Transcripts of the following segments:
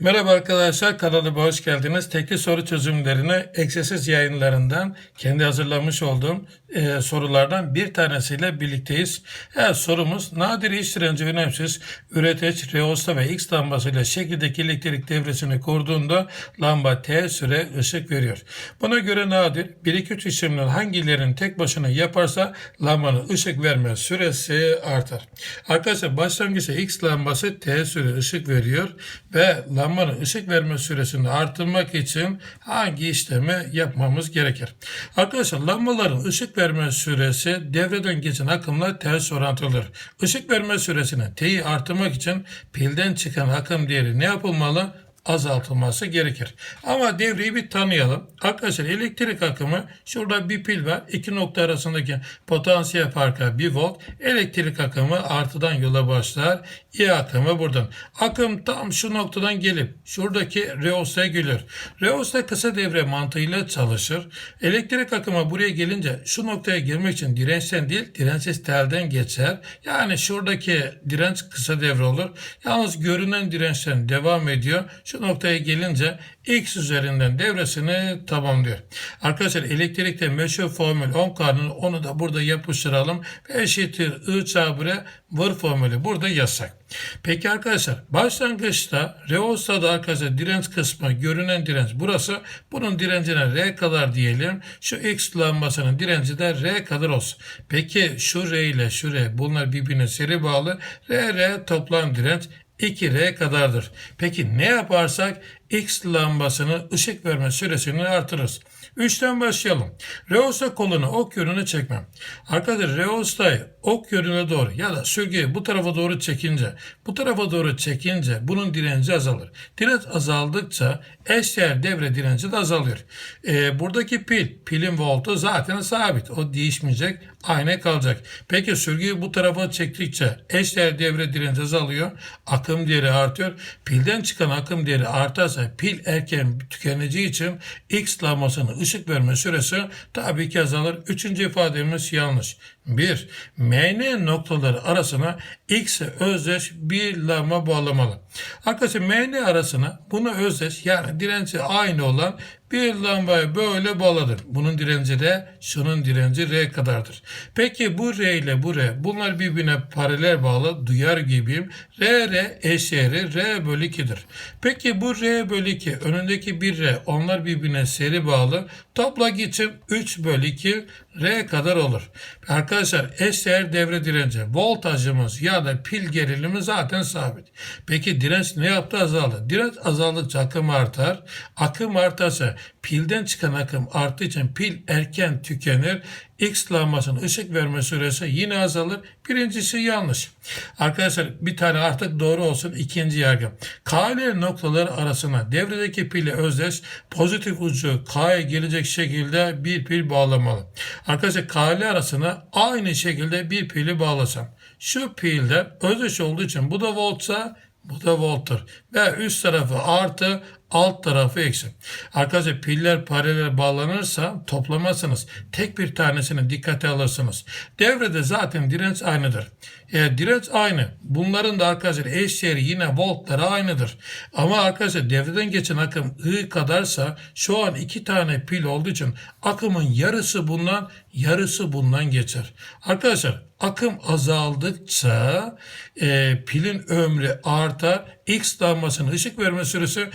Merhaba arkadaşlar kanalıma hoş geldiniz. Tekli soru çözümlerini egzersiz yayınlarından kendi hazırlamış olduğum e, sorulardan bir tanesiyle birlikteyiz. Evet, sorumuz nadir iç direnci önemsiz üreteç, reosta ve X lambasıyla şekildeki elektrik devresini kurduğunda lamba T süre ışık veriyor. Buna göre nadir 1-2-3 işlemler hangilerinin tek başına yaparsa lambanın ışık verme süresi artar. Arkadaşlar başlangıçta X lambası T süre ışık veriyor ve lambanın ışık verme süresini artırmak için hangi işlemi yapmamız gerekir? Arkadaşlar lambaların ışık verme süresi devreden geçen akımla ters orantılıdır. Işık verme süresini T'yi artırmak için pilden çıkan akım değeri ne yapılmalı? Azaltılması gerekir. Ama devreyi bir tanıyalım. Arkadaşlar elektrik akımı şurada bir pil var. İki nokta arasındaki potansiyel farkı 1 volt. Elektrik akımı artıdan yola başlar. I akımı buradan. Akım tam şu noktadan gelip şuradaki reostaya geliyor. Reosta kısa devre mantığıyla çalışır. Elektrik akımı buraya gelince şu noktaya girmek için dirençten değil dirençsiz telden geçer. Yani şuradaki direnç kısa devre olur. Yalnız görünen dirençten devam ediyor. Şu noktaya gelince X üzerinden devresini tamamlıyor. Arkadaşlar elektrikte meşhur formül 10 kanunu onu da burada yapıştıralım. V eşittir I çarpı vır formülü burada yasak. Peki arkadaşlar başlangıçta reostada arkadaşlar direnç kısmı görünen direnç burası. Bunun direncine R kadar diyelim. Şu X lambasının direnci de R kadar olsun. Peki şu R ile şu R bunlar birbirine seri bağlı. R R toplam direnç 2R kadardır. Peki ne yaparsak X lambasının ışık verme süresini artırırız. 3'ten başlayalım. Reosta kolunu ok yönüne çekmem. Arkadaşlar reostayı ok yönüne doğru ya da sürgeyi bu tarafa doğru çekince bu tarafa doğru çekince bunun direnci azalır. Direnç azaldıkça eşdeğer devre direnci de azalıyor. Ee, buradaki pil, pilin voltu zaten sabit. O değişmeyecek. Aynı kalacak. Peki sürgüyü bu tarafa çektikçe eşdeğer devre direnci azalıyor. Akım değeri artıyor. Pilden çıkan akım değeri artarsa pil erken tükeneceği için X lambasının ışık verme süresi tabii ki azalır. Üçüncü ifademiz yanlış. 1. MN noktaları arasına X'e özdeş bir lamba bağlamalı. Arkadaşlar MN arasına bunu özdeş yani direnci aynı olan bir lambayı böyle bağladır. Bunun direnci de şunun direnci R kadardır. Peki bu R ile bu R bunlar birbirine paralel bağlı duyar gibiyim. R R eşeri R bölü 2'dir. Peki bu R bölü 2 önündeki bir R onlar birbirine seri bağlı. Topla için 3 bölü 2 R kadar olur. Arkadaşlar eşdeğer devre direnci voltajımız ya da pil gerilimi zaten sabit. Peki direnç ne yaptı azaldı? Direnç azaldıkça akım artar. Akım artarsa pilden çıkan akım arttığı için pil erken tükenir. X lambasının ışık verme süresi yine azalır. Birincisi yanlış. Arkadaşlar bir tane artık doğru olsun. ikinci yargı. KL noktaları arasına devredeki pili özdeş pozitif ucu K'ya gelecek şekilde bir pil bağlamalı. Arkadaşlar KL arasına aynı şekilde bir pili bağlasam. Şu pilde özdeş olduğu için bu da voltsa bu da volttur. Ve üst tarafı artı, alt tarafı eksi. Arkadaşlar piller paralel bağlanırsa toplamazsınız. Tek bir tanesini dikkate alırsınız. Devrede zaten direnç aynıdır. Eğer direnç aynı. Bunların da arkadaşlar eşdeğeri yine voltları aynıdır. Ama arkadaşlar devreden geçen akım I kadarsa şu an iki tane pil olduğu için akımın yarısı bundan yarısı bundan geçer. Arkadaşlar akım azaldıkça e, pilin ömrü artar. X lambasının ışık verme süresi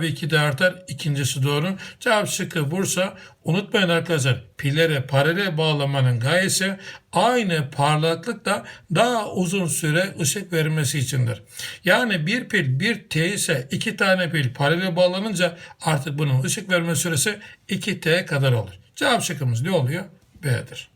tabii ki de artar. İkincisi doğru. Cevap şıkkı Bursa. Unutmayın arkadaşlar pillere paralel bağlamanın gayesi aynı parlaklıkta daha uzun süre ışık vermesi içindir. Yani bir pil bir T ise iki tane pil paralel bağlanınca artık bunun ışık verme süresi 2T kadar olur. Cevap şıkkımız ne oluyor? B'dir.